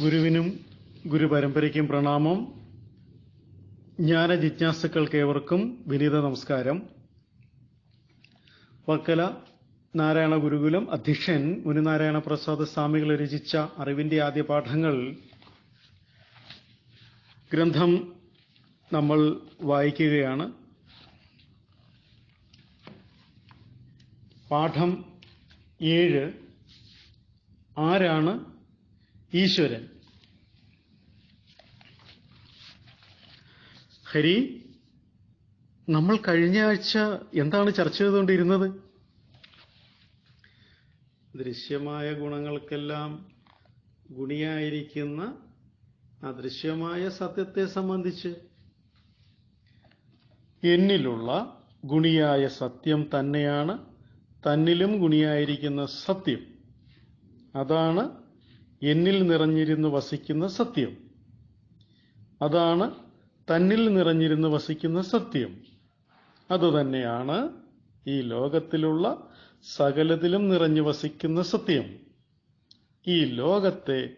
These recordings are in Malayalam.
ഗുരുവിനും ഗുരുപരമ്പരയ്ക്കും പ്രണാമം. ജ്ഞാന ജിജ്ഞാസുക്കൾക്കേവർക്കും വിനീത നമസ്കാരം. വർക്കല നാരായണ ഗുരുകുലം അധ്യക്ഷൻ മുനിനാരായണ പ്രസാദ് സ്വാമികൾ രചിച്ച അറിവിന്റെ ആദ്യ പാഠങ്ങൾ ഗ്രന്ഥം നമ്മൾ വായിക്കുകയാണ്. പാഠം ഏഴ്. ആരാണ് ഈശ്വരൻ. ഹരി നമ്മൾ കഴിഞ്ഞ ആഴ്ച എന്താണ് ചർച്ച ചെയ്തുകൊണ്ടിരുന്നത്? ദൃശ്യമായ ഗുണങ്ങൾക്കെല്ലാം ഗുണിയായിരിക്കുന്ന അദൃശ്യമായ സത്യത്തെ സംബന്ധിച്ച്. എന്നിലുള്ള ഗുണിയായ സത്യം തന്നെയാണ് തന്നിലും ഗുണിയായിരിക്കുന്ന സത്യം. അതാണ് എന്നിൽ നിറഞ്ഞിരുന്ന് വസിക്കുന്ന സത്യം. അതാണ് തന്നിൽ നിറഞ്ഞിരുന്ന് വസിക്കുന്ന സത്യം. അതുതന്നെയാണ് ഈ ലോകത്തിലുള്ള സകലത്തിലും നിറഞ്ഞു വസിക്കുന്ന സത്യം. ഈ ലോകത്തെ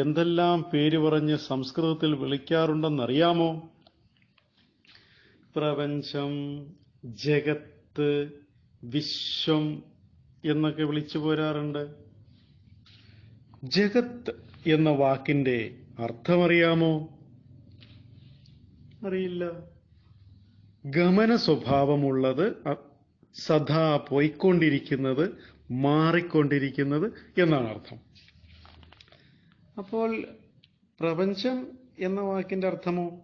എന്തെല്ലാം പേര് പറഞ്ഞ് സംസ്കൃതത്തിൽ വിളിക്കാറുണ്ടെന്നറിയാമോ? പ്രപഞ്ചം ജഗത്ത് വിശ്വം എന്നൊക്കെ വിളിച്ചു പോരാറുണ്ട്. ജഗത്ത് എന്ന വാക്കിന്റെ അർത്ഥമറിയാമോ? അറിയില്ല. ഗമന സ്വഭാവമുള്ളത് സദാ പോയിക്കൊണ്ടിരിക്കുന്നത് മാറിക്കൊണ്ടിരിക്കുന്നത് എന്നാണ് അർത്ഥം. അപ്പോൾ പ്രപഞ്ചം എന്ന വാക്കിന്റെ അർത്ഥമോ?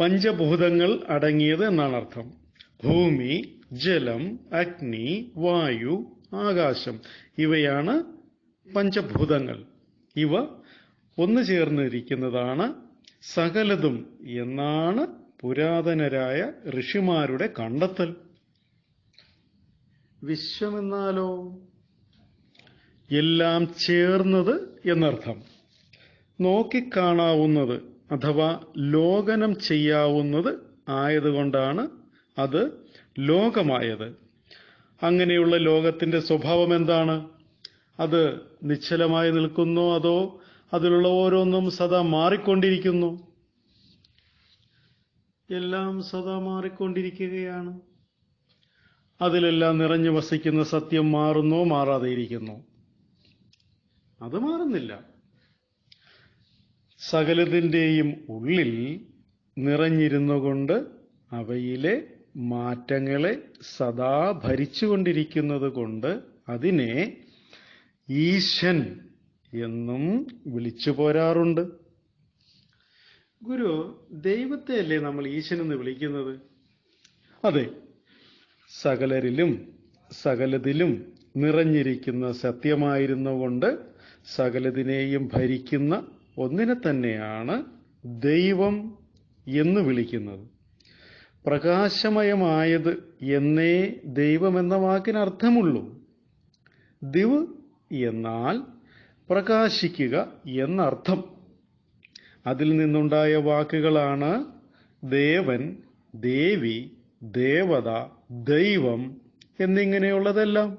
പഞ്ചഭൂതങ്ങൾ അടങ്ങിയത് എന്നാണ് അർത്ഥം. ഭൂമി ജലം അഗ്നി വായു ആകാശം ഇവയാണ് പഞ്ചഭൂതങ്ങൾ. ഇവ ഒന്നു ചേർന്നിരിക്കുന്നതാണ് സകലതും എന്നാണ് പുരാതനരായ ഋഷിമാരുടെ കണ്ടെത്തൽ. വിശ്വമെന്നാലോ? എല്ലാം ചേർന്നത് എന്നർത്ഥം. നോക്കിക്കാണാവുന്നത് അഥവാ ലോകനം ചെയ്യാവുന്നത് ആയതുകൊണ്ടാണ് അത് ലോകമായത്. അങ്ങനെയുള്ള ലോകത്തിന്റെ സ്വഭാവം എന്താണ്? അത് നിശ്ചലമായി നിൽക്കുന്നു അതോ അതിലുള്ള ഓരോന്നും സദാ മാറിക്കൊണ്ടിരിക്കുന്നു? എല്ലാം സദാ മാറിക്കൊണ്ടിരിക്കുകയാണ്. അതിലെല്ലാം നിറഞ്ഞു വസിക്കുന്ന സത്യം മാറുന്നോ മാറാതെ ഇരിക്കുന്നു അത് മാറുന്നില്ല. സകലതിന്റെയും ഉള്ളിൽ നിറഞ്ഞിരുന്നുകൊണ്ട് അവയിലെ മാറ്റങ്ങളെ സദാ ഭരിച്ചുകൊണ്ടിരിക്കുന്നത് കൊണ്ട് അതിനെ ഈശൻ എന്നും വിളിച്ചു പോരാറുണ്ട്. ഗുരു ദൈവത്തെ അല്ലേ നമ്മൾ ഈശൻ എന്ന് വിളിക്കുന്നത്? അതെ. സകലരിലും സകലതിലും നിറഞ്ഞിരിക്കുന്ന സത്യമായിരുന്നുകൊണ്ട് സകലതിനെയും ഭരിക്കുന്ന ഒന്നിനെ തന്നെയാണ് ദൈവം എന്ന് വിളിക്കുന്നത്. പ്രകാശമയമായത് എന്നേ ദൈവമെന്ന വാക്കിന് അർത്ഥമുള്ളൂ ദിവ് എന്നാൽ പ്രകാശിക്കുക എന്നർത്ഥം. അതിൽ നിന്നുണ്ടായ വാക്കുകളാണ് ദേവൻ ദേവി ദേവത ദൈവം എന്നിങ്ങനെയുള്ളതെല്ലാം.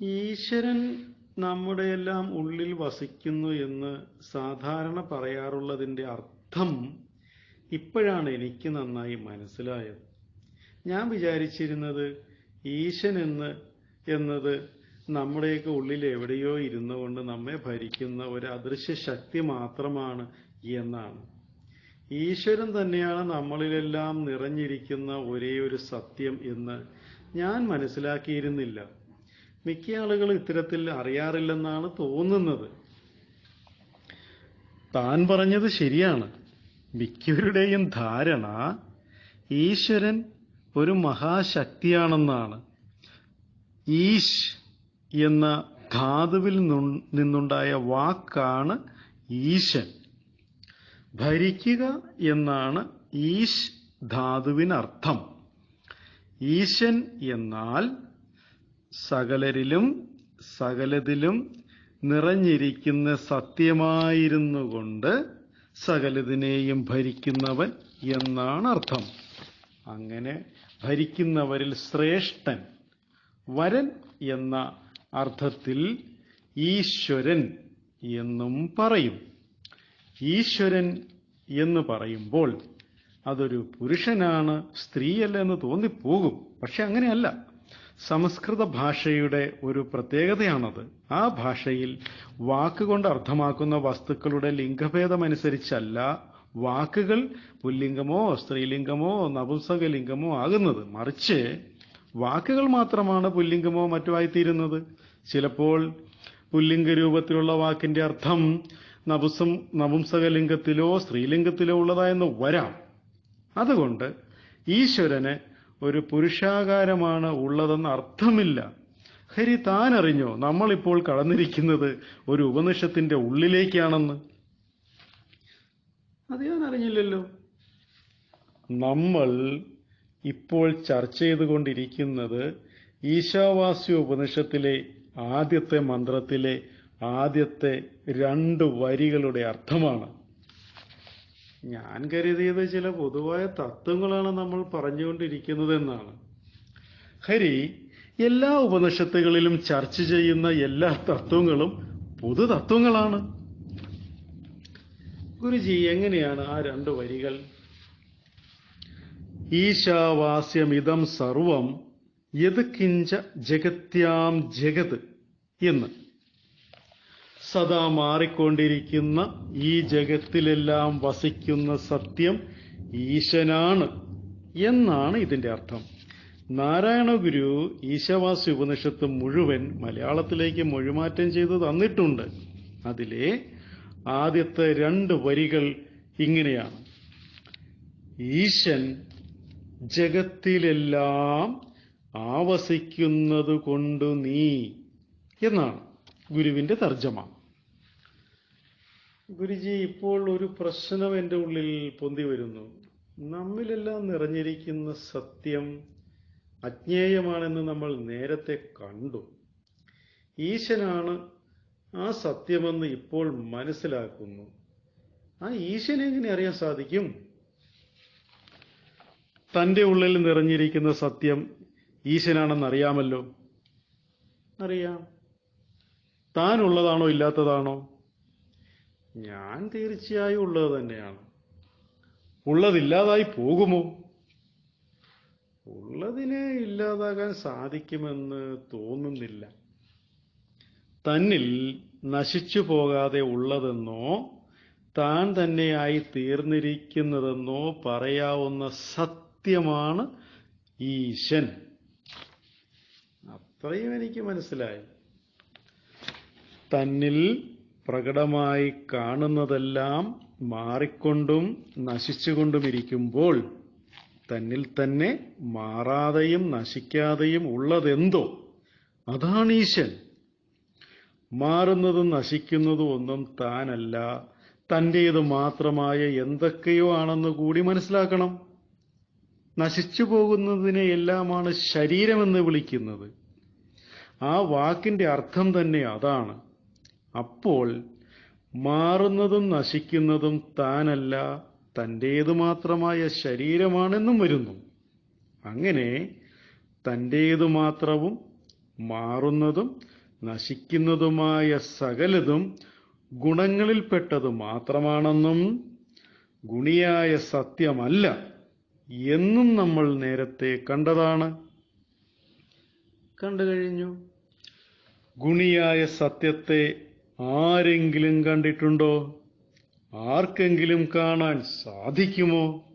ഈശ്വരൻ നമ്മുടെ എല്ലാം ഉള്ളിൽ വസിക്കുന്നു എന്ന് സാധാരണ പറയാറുള്ളതിന്റെ അർത്ഥം ഇപ്പോഴാണ് എനിക്ക് നന്നായി മനസ്സിലായത്. ഞാൻ വിചാരിച്ചിരുന്നത് ഈശൻ എന്ന് എന്നത് നമ്മുടെയൊക്കെ ഉള്ളിൽ എവിടെയോ ഇരുന്നു കൊണ്ട് നമ്മെ ഭരിക്കുന്ന ഒരു അദൃശ്യ ശക്തി മാത്രമാണ് എന്നാണ്. ഈശ്വരൻ തന്നെയാണ് നമ്മളിലെല്ലാം നിറഞ്ഞിരിക്കുന്ന ഒരേ ഒരു സത്യം എന്ന് ഞാൻ മനസ്സിലാക്കിയിരുന്നില്ല. മിക്ക ആളുകൾ ഇത്തരത്തിൽ അറിയാറില്ലെന്നാണ് തോന്നുന്നത്. താൻ പറഞ്ഞത് ശരിയാണ്. മിക്കവരുടെയും ധാരണ ഈശ്വരൻ ഒരു മഹാശക്തിയാണെന്നാണ്. ഈശ് എന്ന ധാതുവിൽ നിന്നുണ്ടായ വാക്കാണ് ഈശൻ. ഭരിക്കുക എന്നാണ് ഈശ് ധാതുവിനർത്ഥം. ഈശൻ എന്നാൽ സകലരിലും സകലതിലും നിറഞ്ഞിരിക്കുന്ന സത്യമായിരുന്നു കൊണ്ട് സകലതിനെയും ഭരിക്കുന്നവൻ എന്നാണ് അർത്ഥം. അങ്ങനെ ഭരിക്കുന്നവരിൽ ശ്രേഷ്ഠൻ വരൻ എന്ന അർത്ഥത്തിൽ ഈശ്വരൻ എന്നും പറയും. ഈശ്വരൻ എന്ന് പറയുമ്പോൾ അതൊരു പുരുഷനാണ് സ്ത്രീയല്ല എന്ന് തോന്നിപ്പോകും. പക്ഷെ അങ്ങനെയല്ല. സംസ്കൃത ഭാഷയുടെ ഒരു പ്രത്യേകതയാണത്. ആ ഭാഷയിൽ വാക്കുകൊണ്ട് അർത്ഥമാക്കുന്ന വസ്തുക്കളുടെ ലിംഗഭേദമനുസരിച്ചല്ല വാക്കുകൾ പുല്ലിംഗമോ സ്ത്രീലിംഗമോ നപുംസകലിംഗമോ ആകുന്നത്. മറിച്ച് വാക്കുകൾ മാത്രമാണ് പുല്ലിംഗമോ മറ്റോ ആയിത്തീരുന്നത് ചിലപ്പോൾ പുല്ലിംഗ രൂപത്തിലുള്ള വാക്കിന്റെ അർത്ഥം നപുസം നപുംസകലിംഗത്തിലോ സ്ത്രീലിംഗത്തിലോ ഉള്ളതായെന്ന് വരാം. അതുകൊണ്ട് ഈശ്വരന് ഒരു പുരുഷാകാരമാണ് ഉള്ളതെന്ന് അർത്ഥമില്ല. ഹരി താൻ അറിഞ്ഞോ നമ്മളിപ്പോൾ കടന്നിരിക്കുന്നത് ഒരു ഉപനിഷത്തിന്റെ ഉള്ളിലേക്കാണെന്ന്? അത് ഞാൻ അറിഞ്ഞില്ലല്ലോ. നമ്മൾ ഇപ്പോൾ ചർച്ച ചെയ്തുകൊണ്ടിരിക്കുന്നത് ഈശാവാസ്യ ഉപനിഷത്തിലെ ആദ്യത്തെ മന്ത്രത്തിലെ ആദ്യത്തെ രണ്ട് വരികളുടെ അർത്ഥമാണ്. ഞാൻ കരുതിയത് ചില പൊതുവായ തത്വങ്ങളാണ് നമ്മൾ പറഞ്ഞുകൊണ്ടിരിക്കുന്നത് എന്നാണ് ഹരി എല്ലാ ഉപനിഷത്തുകളിലും ചർച്ച ചെയ്യുന്ന എല്ലാ തത്വങ്ങളും പൊതു തത്വങ്ങളാണ് ഗുരുജി എങ്ങനെയാണ് ആ രണ്ട് വരികൾ ഈശാവാസ്യമിതം സർവം യത് കിഞ്ച ജഗത്യാം ജഗത് എന്ന്. സദാ മാറിക്കൊണ്ടിരിക്കുന്ന ഈ ജഗത്തിലെല്ലാം വസിക്കുന്ന സത്യം ഈശനാണ് എന്നാണ് ഇതിന്റെ അർത്ഥം. നാരായണ ഗുരു ഈശവാസി ഉപനിഷത്ത് മുഴുവൻ മലയാളത്തിലേക്ക് മൊഴിമാറ്റം ചെയ്ത് തന്നിട്ടുണ്ട്. അതിലെ ആദ്യത്തെ രണ്ട് വരികൾ ഇങ്ങനെയാണ്. ഈശൻ ജഗത്തിലെല്ലാം ആവസിക്കുന്നത് കൊണ്ട് നീ എന്നാണ് ഗുരുവിന്റെ തർജമ. ഗുരുജി ഇപ്പോൾ ഒരു പ്രശ്നം എന്റെ ഉള്ളിൽ പൊന്തി വരുന്നു. നമ്മിലെല്ലാം നിറഞ്ഞിരിക്കുന്ന സത്യം അജ്ഞേയമാണെന്ന് നമ്മൾ നേരത്തെ കണ്ടു. ഈശനാണ് ആ സത്യമെന്ന് ഇപ്പോൾ മനസ്സിലാക്കുന്നു. ആ ഈശനെ എങ്ങനെ അറിയാൻ സാധിക്കും? തന്റെ ഉള്ളിൽ നിറഞ്ഞിരിക്കുന്ന സത്യം ഈശനാണെന്ന് അറിയാമല്ലോ അറിയാം. താൻ ഉള്ളതാണോ ഇല്ലാത്തതാണോ? ഞാൻ തീർച്ചയായും ഉള്ളത് തന്നെയാണ്. ഉള്ളതില്ലാതായി പോകുമോ? ഉള്ളതിനെ ഇല്ലാതാകാൻ സാധിക്കുമെന്ന് തോന്നുന്നില്ല. തന്നിൽ നശിച്ചു പോകാതെ ഉള്ളതെന്നോ താൻ തന്നെയായി തീർന്നിരിക്കുന്നതെന്നോ പറയാവുന്ന സത്യമാണ് ഈശൻ അത്രയും എനിക്ക് മനസ്സിലായി. തന്നിൽ പ്രകടമായി കാണുന്നതെല്ലാം മാറിക്കൊണ്ടും നശിച്ചുകൊണ്ടുമിരിക്കുമ്പോൾ തന്നിൽ തന്നെ മാറാതെയും നശിക്കാതെയും ഉള്ളതെന്തോ? അതാണ് ഈശൻ മാറുന്നതും നശിക്കുന്നതും ഒന്നും താനല്ല. തന്റേത് മാത്രമായ എന്തൊക്കെയോ ആണെന്ന് കൂടി മനസ്സിലാക്കണം. നശിച്ചു പോകുന്നതിനെയെല്ലാമാണ് ശരീരമെന്ന് വിളിക്കുന്നത്. ആ വാക്കിന്റെ അർത്ഥം തന്നെ അതാണ്. അപ്പോൾ മാറുന്നതും നശിക്കുന്നതും താനല്ല തന്റേത് മാത്രമായ ശരീരമാണെന്നും വരുന്നു. അങ്ങനെ തന്റേതു മാത്രവും മാറുന്നതും നശിക്കുന്നതുമായ സകലതും ഗുണങ്ങളിൽപ്പെട്ടത് മാത്രമാണെന്നും ഗുണിയായ സത്യമല്ല. എന്നും നമ്മൾ നേരത്തെ കണ്ടതാണ്. കണ്ടു കഴിഞ്ഞു. ഗുണിയായ സത്യത്തെ ആരെങ്കിലും കണ്ടിട്ടുണ്ടോ? ആർക്കെങ്കിലും കാണാൻ സാധിക്കുമോ?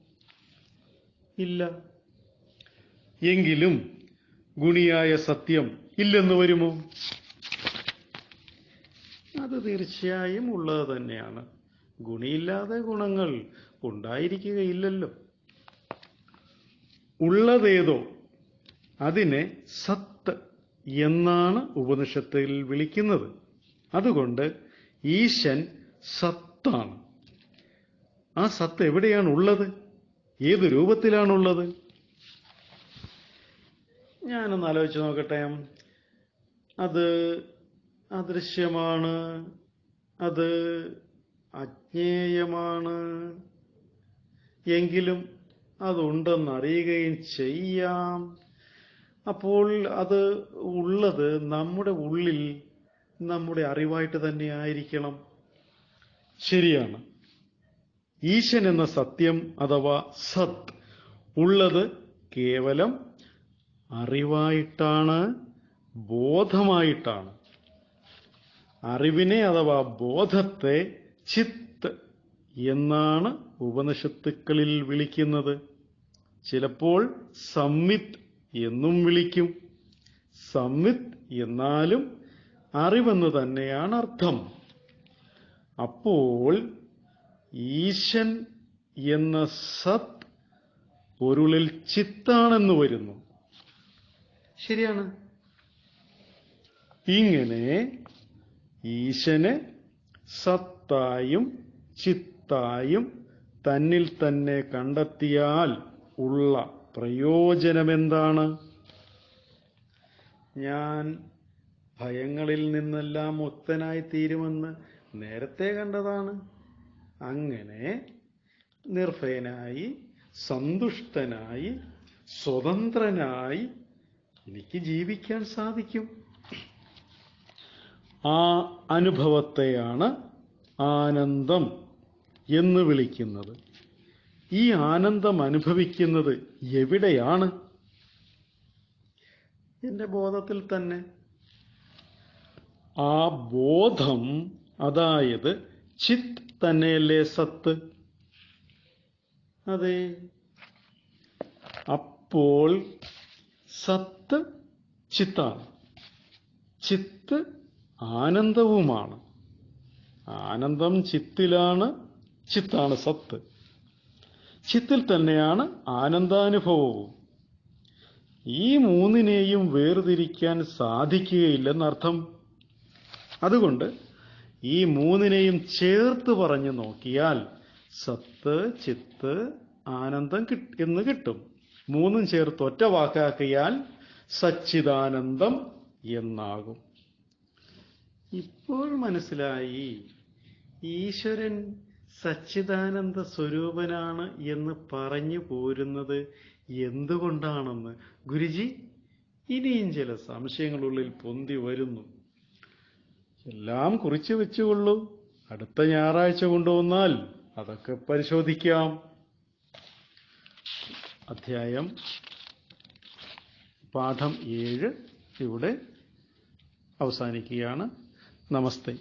ഇല്ല. എങ്കിലും ഗുണിയായ സത്യം ഇല്ലെന്ന് വരുമോ? അത് തീർച്ചയായും ഉള്ളത് തന്നെയാണ്. ഗുണിയില്ലാതെ ഗുണങ്ങൾ ഉണ്ടായിരിക്കുകയില്ലല്ലോ. ഉള്ളതേതോ അതിനെ സത്ത് എന്നാണ് ഉപനിഷത്തിൽ വിളിക്കുന്നത്. അതുകൊണ്ട് ഈശൻ സത്താണ്. ആ സത്ത് എവിടെയാണ് ഉള്ളത് ഏത് രൂപത്തിലാണുള്ളത്? ഞാനൊന്ന് ആലോചിച്ച് നോക്കട്ടെ. അത് അദൃശ്യമാണ് അത് അജ്ഞേയമാണ്. എങ്കിലും അതുണ്ടെന്നറിയുകയും ചെയ്യാം. അപ്പോൾ അത് ഉള്ളത് നമ്മുടെ ഉള്ളിൽ നമ്മുടെ അറിവായിട്ട് തന്നെ ആയിരിക്കണം. ശരിയാണ്. ഈശൻ എന്ന സത്യം അഥവാ സത് ഉള്ളത് കേവലം അറിവായിട്ടാണ് ബോധമായിട്ടാണ്. അറിവിനെ അഥവാ ബോധത്തെ ചിത്ത് എന്നാണ് ഉപനിഷത്തുക്കളിൽ വിളിക്കുന്നത്. ചിലപ്പോൾ സംവിത്ത് എന്നും വിളിക്കും. സംവിത്ത് എന്നാലും അറിവെന്ന് തന്നെയാണ് അർത്ഥം. അപ്പോൾ ഈശൻ എന്ന സത് പൊരുളിൽ ചിത്താണെന്ന് വരുന്നു. ശരിയാണ്. ഇങ്ങനെ ഈശന് സത്തായും ചിത്തായും തന്നിൽ തന്നെ കണ്ടെത്തിയാൽ ഉള്ള പ്രയോജനമെന്താണ്? ഞാൻ ഭയങ്ങളിൽ നിന്നെല്ലാം മുക്തനായി തീരുമെന്ന് നേരത്തെ കണ്ടതാണ്. അങ്ങനെ നിർഭയനായി സന്തുഷ്ടനായി സ്വതന്ത്രനായി എനിക്ക് ജീവിക്കാൻ സാധിക്കും. ആ അനുഭവത്തെയാണ് ആനന്ദം എന്ന് വിളിക്കുന്നത്. ഈ ആനന്ദം അനുഭവിക്കുന്നത് എവിടെയാണ്? എന്റെ ബോധത്തിൽ തന്നെ. ആ ബോധം അതായത് ചിത്ത് തന്നെയല്ലേ സത്ത്? അതെ. അപ്പോൾ സത്ത് ചിത്താണ്. ചിത്ത് ആനന്ദവുമാണ്. ആനന്ദം ചിത്തിലാണ് ചിത്താണ് സത്ത്. ചിത്തിൽ തന്നെയാണ് ആനന്ദാനുഭവവും. ഈ മൂന്നിനെയും വേർതിരിക്കാൻ സാധിക്കുകയില്ലെന്നർത്ഥം. അതുകൊണ്ട് ഈ മൂന്നിനെയും ചേർത്ത് പറഞ്ഞു നോക്കിയാൽ സത്ത് ചിത്ത് ആനന്ദം എന്ന് കിട്ടും. മൂന്നും ചേർത്ത് ഒറ്റ വാക്കാക്കിയാൽ സച്ചിദാനന്ദം എന്നാകും. ഇപ്പോൾ മനസ്സിലായി ഈശ്വരൻ സച്ചിദാനന്ദ സ്വരൂപനാണ് എന്ന് പറഞ്ഞു പോരുന്നത് എന്തുകൊണ്ടാണെന്ന്? ഗുരുജി ഇനിയും ചില സംശയങ്ങളുള്ളിൽ പൊന്തി വരുന്നു. എല്ലാം കുറിച്ചു വെച്ചുകൊള്ളൂ. അടുത്ത ഞായറാഴ്ച കൊണ്ടുവന്നാൽ അതൊക്കെ പരിശോധിക്കാം. അധ്യായം പാഠം ഏഴ് ഇവിടെ അവസാനിക്കുകയാണ്. നമസ്തേ.